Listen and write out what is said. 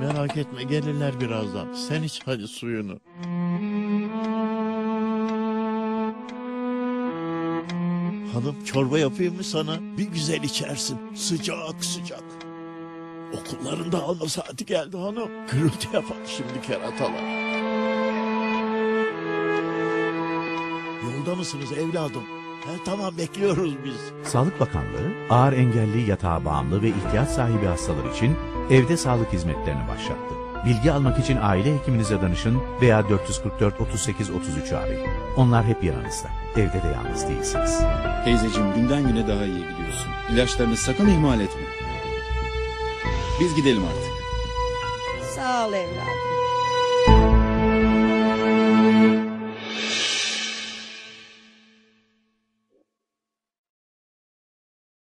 Merak etme gelirler birazdan. Sen iç hadi suyunu. Hanım çorba yapayım mı sana? Bir güzel içersin. Sıcak sıcak. Okullarında alma saati geldi hanım. Gürültü yapar şimdi keratalar. Yolda mısınız evladım? Tamam bekliyoruz biz. Sağlık Bakanlığı, ağır engelli, yatağa bağımlı ve ihtiyaç sahibi hastalar için evde sağlık hizmetlerini başlattı. Bilgi almak için aile hekiminize danışın veya 444 38 33'ü arayın. Onlar hep yanınızda. Evde de yalnız değilsiniz. Teyzeciğim günden güne daha iyi gidiyorsun. İlaçlarını sakın ihmal etme. Biz gidelim artık. Sağ ol evladım.